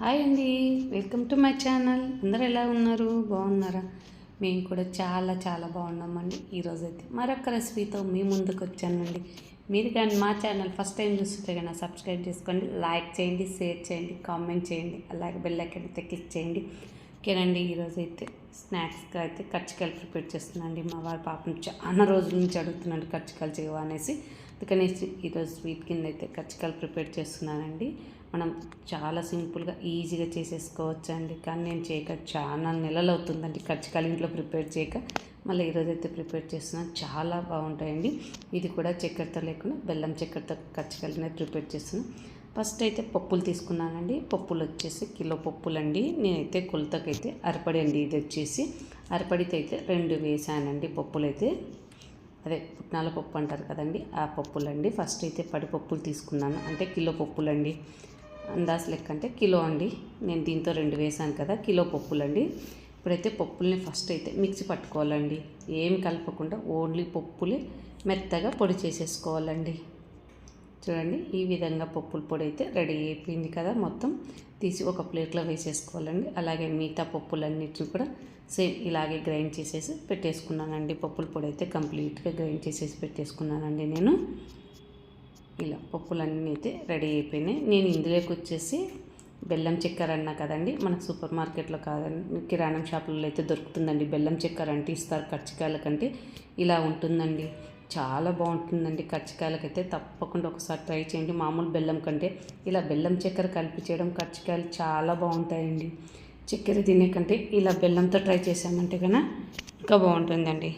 Hi అండి. Welcome to my channel. అందరు ఎలా ఉన్నారు? బాగున్నారా? మేము కూడా చాలా చాలా బాగున్నామండి. ఈరోజైతే మరొక రెసిపీతో మీ ముందుకు వచ్చానండి. మీరు కానీ మా ఛానల్ ఫస్ట్ టైం చూస్తుంటే కానీ సబ్స్క్రైబ్ చేసుకోండి లైక్ చేయండి షేర్ చేయండి కామెంట్ చేయండి అలాగే బెల్ ఐకాన్ అయితే క్లిక్ చేయండి. ఓకేనండి ఈరోజు అయితే స్నాక్స్గా అయితే కచ్చికాయలు ప్రిపేర్ చేస్తున్నానండి. మా వారి పాపం చాలా రోజుల నుంచి అడుగుతున్నాడు కచ్చికాయలు చేయవా అనేసి. అందుకనే ఈరోజు స్వీట్ కింద అయితే కచ్చికాయలు ప్రిపేర్ చేస్తున్నానండి. మనం చాలా సింపుల్గా ఈజీగా చేసేసుకోవచ్చు అండి కానీ నేను చేయక చాలా నెలలు అవుతుందండి కచ్చికాయలు ఇంట్లో ప్రిపేర్ చేయక. మళ్ళీ ఈరోజు అయితే ప్రిపేర్ చేస్తున్నాను చాలా బాగుంటాయండి. ఇది కూడా చక్కెరతో లేకుండా బెల్లం చక్కెరతో కచ్చికాయలు ప్రిపేర్ చేస్తున్నాను ఫస్ట్ అయితే పప్పులు తీసుకున్నానండి. పప్పులు వచ్చేసి కిలో పప్పులు అండి నేనైతే కొలతకైతే అరపడి అండి ఇది వచ్చేసి. అరపడితే అయితే రెండు వేసానండి పప్పులు అయితే అదే పుట్నాల పప్పు అంటారు కదండి ఆ పప్పులండి. ఫస్ట్ అయితే పడి పప్పులు తీసుకున్నాను. అంటే కిలో పప్పులండి. అందాస్ లెక్క అంటే కిలో అండి. నేను దీంతో రెండు వేసాను కదా కిలో పప్పులండి. ఇప్పుడైతే పప్పుల్ని ఫస్ట్ అయితే మిక్సీ పట్టుకోవాలండి. ఏం కలపకుండా ఓన్లీ పప్పులే మెత్తగా పొడి చేసేసుకోవాలండి. చూడండి ఈ విధంగా పప్పుల పొడి అయితే రెడీ అయిపోయింది కదా. మొత్తం తీసి ఒక ప్లేట్లో వేసేసుకోవాలండి. అలాగే మిగతా పప్పులన్నిటిని కూడా సేమ్ ఇలాగే గ్రైండ్ చేసేసి పెట్టేసుకున్నానండి. పప్పుల పొడి అయితే కంప్లీట్గా గ్రైండ్ చేసేసి పెట్టేసుకున్నానండి నేను. ఇలా పప్పులన్నీ అయితే రెడీ అయిపోయినాయి. నేను ఇందులోకి వచ్చేసి బెల్లం చక్కెర అన్నా కదండి మనకు సూపర్ మార్కెట్లో కాదండి కిరాణం షాపులలో అయితే దొరుకుతుందండి. బెల్లం చక్కెర అంటే ఇస్తారు కచ్చికాయల కంటే ఇలా ఉంటుందండి. చాలా బాగుంటుందండి. కచ్చికాయలకైతే తప్పకుండా ఒకసారి ట్రై చేయండి. మామూలు బెల్లం కంటే ఇలా బెల్లం చక్కెర కలిపి చేయడం కచ్చికాయలు చాలా బాగుంటాయండి. చక్కెర తినే కంటే ఇలా బెల్లంతో ట్రై చేసామంటే కనుక ఇంకా బాగుంటుందండి.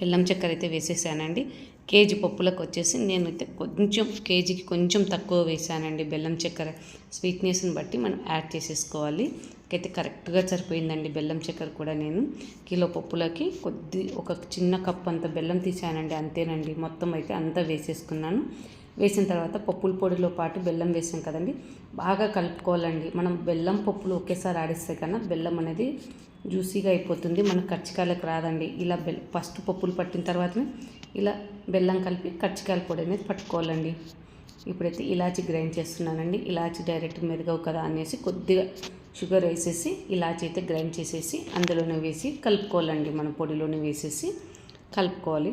బెల్లం చక్కెర అయితే వేసేసానండి. కేజీ పప్పులకు వచ్చేసి నేను అయితే కొంచెం కేజీకి కొంచెం తక్కువ వేసానండి బెల్లం చక్కెర. స్వీట్నెస్ని బట్టి మనం యాడ్ చేసేసుకోవాలి. అయితే కరెక్ట్గా సరిపోయిందండి బెల్లం చక్కెర కూడా నేను. కిలో పప్పులకి కొద్ది ఒక చిన్న కప్ అంత బెల్లం తీసానండి అంతేనండి. మొత్తం అయితే అంతా వేసేసుకున్నాను. వేసిన తర్వాత పప్పుల పొడిలో పాటు బెల్లం వేసాం కదండి. బాగా కలుపుకోవాలండి. మనం బెల్లం పప్పులు ఒకేసారి ఆడిస్తే కన్నా బెల్లం అనేది జ్యూసీగా అయిపోతుంది. మనకు కచ్చికాయలకు రాదండి. ఇలా బెల్ ఫస్ట్ పప్పులు పట్టిన తర్వాతనే ఇలా బెల్లం కలిపి కచ్చికాయల పొడి అనేది పట్టుకోవాలండి. ఇప్పుడైతే ఇలాచి గ్రైండ్ చేస్తున్నానండి. ఇలాచి డైరెక్ట్ మెరుగవు కదా అనేసి కొద్దిగా షుగర్ వేసేసి ఇలాచి అయితే గ్రైండ్ చేసేసి అందులోనే వేసి కలుపుకోవాలండి. మన పొడిలోనే వేసేసి కలుపుకోవాలి.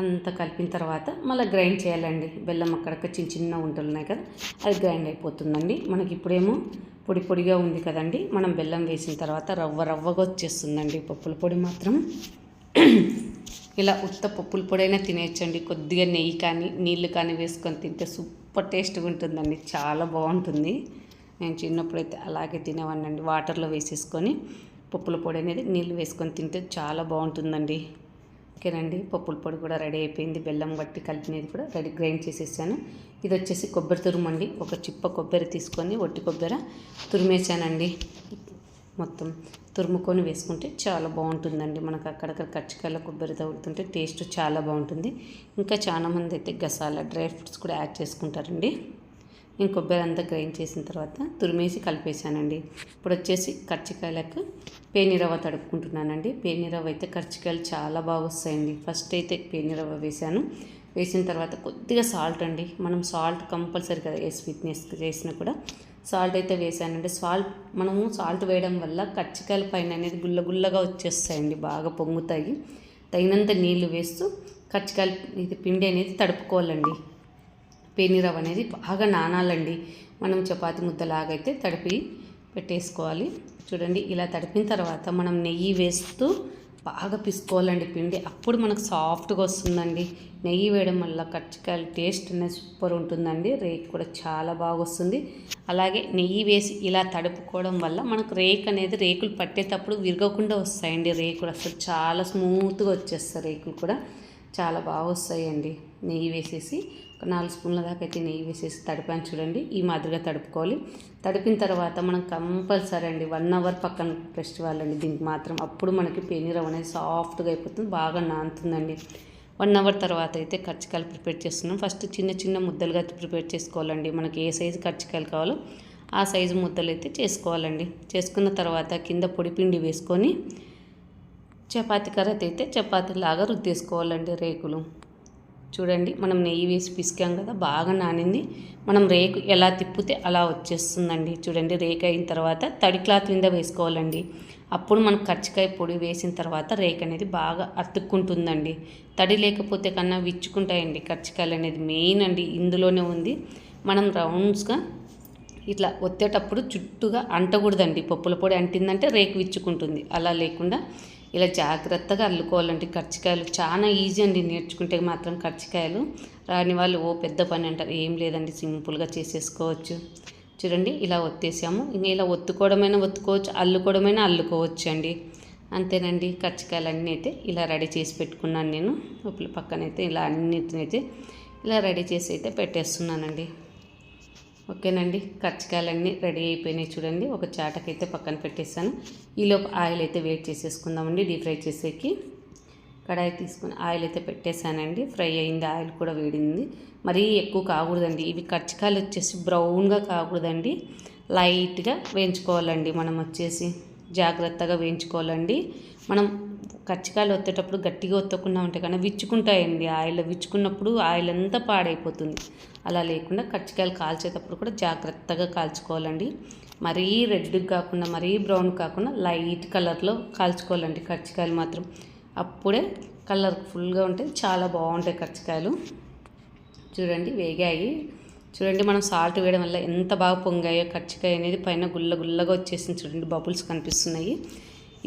అంత కలిపిన తర్వాత మళ్ళీ గ్రైండ్ చేయాలండి. బెల్లం అక్కడక్కడ చిన్న చిన్న ఉంటలు ఉన్నాయి కదా అది గ్రైండ్ అయిపోతుందండి. మనకి ఇప్పుడేమో పొడి పొడిగా ఉంది కదండి. మనం బెల్లం వేసిన తర్వాత రవ్వ రవ్వగా వచ్చేస్తుందండి. పప్పుల పొడి మాత్రం. ఇలా ఉత్త పప్పుల పొడి అయినా తినేయచ్చండి. కొద్దిగా నెయ్యి కానీ నీళ్ళు కానీ వేసుకొని తింటే సూపర్ టేస్ట్గా ఉంటుందండి. చాలా బాగుంటుంది. నేను చిన్నప్పుడైతే అలాగే తినేవాడినండి. వాటర్లో వేసేసుకొని పప్పుల పొడి అనేది నీళ్ళు వేసుకొని తింటే చాలా బాగుంటుందండి. ఓకేనండి. పప్పుల పొడి కూడా రెడీ అయిపోయింది. బెల్లం బట్టి కలిపినది కూడా రెడీ గ్రైండ్ చేసేసాను. ఇది వచ్చేసి కొబ్బరి తురుమండి ఒక చిప్ప కొబ్బరి తీసుకొని ఒట్టి కొబ్బరి తురిమేసానండి మొత్తం తురుముకొని వేసుకుంటే చాలా బాగుంటుందండి. మనకు అక్కడక్కడ కచ్చికాయల కొబ్బరి తగులుతుంటే టేస్ట్ చాలా బాగుంటుంది. ఇంకా చాలామంది అయితే గసాల డ్రై ఫ్రూట్స్ కూడా యాడ్ చేసుకుంటారండి. నేను కొబ్బరి అంతా గ్రైండ్ చేసిన తర్వాత తురిమేసి కలిపేసానండి ఇప్పుడు వచ్చేసి కర్చికాయలకు పేనిరవ్వ తడుపుకుంటున్నానండి. పేనిరవ్వ అయితే కర్చికాయలు చాలా బాగా వస్తాయండి. ఫస్ట్ అయితే పేనిరవ్వ వేసాను వేసిన తర్వాత కొద్దిగా సాల్ట్ అండి. మనం సాల్ట్ కంపల్సరీ కదా ఏ స్వీట్నెస్ చేసినా కూడా సాల్ట్ అయితే వేసానండి సాల్ట్ మనము సాల్ట్ వేయడం వల్ల కర్చికాయల పైన అనేది గుల్ల గుల్లగా వచ్చేస్తాయండి. బాగా పొంగుతాయి. తగినంత నీళ్ళు వేస్తూ కర్చికాయలు ఇది పిండి అనేది తడుపుకోవాలండి. పేనిరవ్ అనేది బాగా నానాలండి. మనం చపాతి ముద్దలాగైతే తడిపి పెట్టేసుకోవాలి. చూడండి ఇలా తడిపిన తర్వాత మనం నెయ్యి వేస్తూ బాగా పిసుకోవాలండి పిండి. అప్పుడు మనకు సాఫ్ట్గా వస్తుందండి. నెయ్యి వేయడం వల్ల కచ్చికాయలు టేస్ట్ అనేది సూపర్ ఉంటుందండి. రేక్ కూడా చాలా బాగా వస్తుంది అలాగే నెయ్యి వేసి ఇలా తడుపుకోవడం వల్ల మనకు రేక్ అనేది రేకులు పట్టేటప్పుడు విరగకుండా వస్తాయండి. రేకులు అసలు చాలా స్మూత్గా వచ్చేస్తాయి. రేకులు కూడా చాలా బాగా వస్తాయండి నెయ్యి వేసేసి ఒక నాలుగు స్పూన్ల దాకా అయితే నెయ్యి వేసేసి తడిపాను చూడండి. ఈ మాదిరిగా తడుపుకోవాలి. తడిపిన తర్వాత మనం కంపల్సరీ అండి వన్ అవర్ పక్కన రెస్ట్ ఇవ్వాలండి. దీనికి మాత్రం అప్పుడు మనకి పెనీరవ్ అనేది సాఫ్ట్గా అయిపోతుంది బాగా నానుతుందండి. వన్ అవర్ తర్వాత అయితే కర్చికాయలు ప్రిపేర్ చేస్తున్నాం. ఫస్ట్ చిన్న చిన్న ముద్దలుగా ప్రిపేర్ చేసుకోవాలండి. మనకి ఏ సైజు కర్చికాయలు కావాలో ఆ సైజు ముద్దలు అయితే చేసుకోవాలండి. చేసుకున్న తర్వాత కింద పొడి పిండి వేసుకొని చపాతీ కర్రతో అయితే చపాతీలాగా రుద్దేసుకోవాలండి రేకులు. చూడండి మనం నెయ్యి వేసి పిసికాం కదా బాగా నానింది. మనం రేకు ఎలా తిప్పితే అలా వచ్చేస్తుందండి. చూడండి రేకు అయిన తర్వాత తడి క్లాత్ మీద వేసుకోవాలండి. అప్పుడు మనం కచ్చికాయ పొడి వేసిన తర్వాత రేక్ అనేది బాగా అతుక్కుంటుందండి. తడి లేకపోతే కన్నా విచ్చుకుంటాయండి కచ్చికాయలు అనేది మెయిన్ అండి ఇందులోనే ఉంది. మనం రౌండ్స్గా ఇట్లా ఒత్తేటప్పుడు చుట్టూగా అంటకూడదండి. పప్పుల పొడి అంటిందంటే రేకు విచ్చుకుంటుంది. అలా లేకుండా ఇలా జాగ్రత్తగా అల్లుకోవాలండి. కర్చికాయలు చాలా ఈజీ అండి. నేర్చుకుంటే మాత్రం కర్చికాయలు రాని వాళ్ళు ఓ పెద్ద పని అంటారు. ఏం లేదండి. సింపుల్గా చేసేసుకోవచ్చు. చూడండి ఇలా ఒత్తేసాము. ఇంకా ఇలా ఒత్తుకోవడమైనా ఒత్తుకోవచ్చు అల్లుకోవడమైనా అల్లుకోవచ్చు అండి అంతేనండి. కర్చికాయలన్నీ అయితే ఇలా రెడీ చేసి పెట్టుకున్నాను నేను. పక్కనైతే ఇలా అన్నిటినైతే ఇలా రెడీ చేసి అయితే పెట్టేస్తున్నానండి. ఓకేనండి కచ్చికాయలన్నీ రెడీ అయిపోయినాయి చూడండి. ఒక చాటకైతే పక్కన పెట్టేస్తాను ఈలోపు ఆయిల్ అయితే వేట్ చేసేసుకుందామండి డీప్ ఫ్రై చేసేకి. కడాయి తీసుకుని ఆయిల్ అయితే పెట్టేశానండి. ఫ్రై అయింది ఆయిల్ కూడా వేడింది. మరీ ఎక్కువ కాకూడదండి ఇవి కర్చికాయలు వచ్చేసి బ్రౌన్గా కాకూడదండి. లైట్గా వేయించుకోవాలండి మనం వచ్చేసి. జాగ్రత్తగా వేయించుకోవాలండి. మనం కచ్చికాయలు ఒత్తేటప్పుడు గట్టిగా ఒత్తకుండా ఉంటాయి కానీ విచ్చుకుంటాయండి. ఆయిల్ విచ్చుకున్నప్పుడు ఆయిల్ అంతా పాడైపోతుంది. అలా లేకుండా కచ్చికాయలు కాల్చేటప్పుడు కూడా జాగ్రత్తగా కాల్చుకోవాలండి. మరీ రెడ్గా కాకుండా మరీ బ్రౌన్ కాకుండా లైట్ కలర్లో కాల్చుకోవాలండి కచ్చికాయలు మాత్రం. అప్పుడే కలర్ ఫుల్గా ఉంటే చాలా బాగుంటాయి కచ్చికాయలు. చూడండి వేగాయి. చూడండి మనం సాల్ట్ వేయడం వల్ల ఎంత బాగా పొంగాయో కచ్చికాయ అనేది పైన గుల్ల గుల్లగా వచ్చేసింది చూడండి బబుల్స్ కనిపిస్తున్నాయి.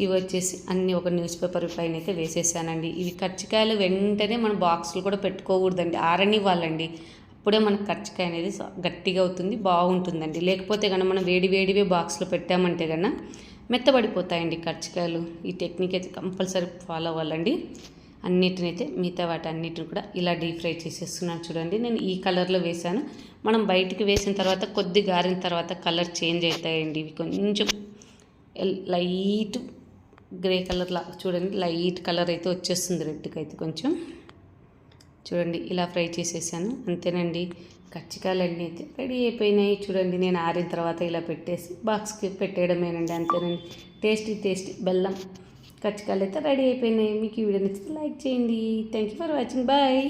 ఇవి వచ్చేసి అన్ని ఒక న్యూస్ పేపర్ పైన అయితే వేసేసానండి. ఇవి కర్చికాయలు వెంటనే మన బాక్సులు కూడా పెట్టుకోకూడదండి. ఆరని వాళ్ళండి అప్పుడే మనకు కర్చికాయ అనేది గట్టిగా అవుతుంది బాగుంటుందండి. లేకపోతే కనుక మనం వేడి వేడివే బాక్స్లో పెట్టామంటే కన్నా మెత్తబడిపోతాయండి కర్చికాయలు ఈ టెక్నిక్ అయితే కంపల్సరీ ఫాలో అవ్వాలండి. అన్నిటినైతే మిగతా వాటి అన్నిటిని కూడా ఇలా డీప్ ఫ్రై చేసేస్తున్నాను చూడండి. నేను ఈ కలర్లో వేసాను మనం బయటికి వేసిన తర్వాత కొద్ది గారిన తర్వాత కలర్ చేంజ్ అవుతాయండి. ఇవి కొంచెం లైట్ గ్రే కలర్ లా చూడండి లైట్ కలర్ అయితే వచ్చేస్తుంది రెడ్కి అయితే కొంచెం. చూడండి ఇలా ఫ్రై చేసేసాను. అంతేనండి కచ్చికాయలన్నీ అయితే రెడీ అయిపోయినాయి. చూడండి నేను ఆరిన తర్వాత ఇలా పెట్టేసి బాక్స్కి పెట్టేయడమేనండి అంతేనండి. టేస్టీ టేస్టీ బెల్లం కచ్చికాయలు అయితే రెడీ అయిపోయినాయి. మీకు ఈ వీడియో నచ్చితే లైక్ చేయండి. Thank you for watching bye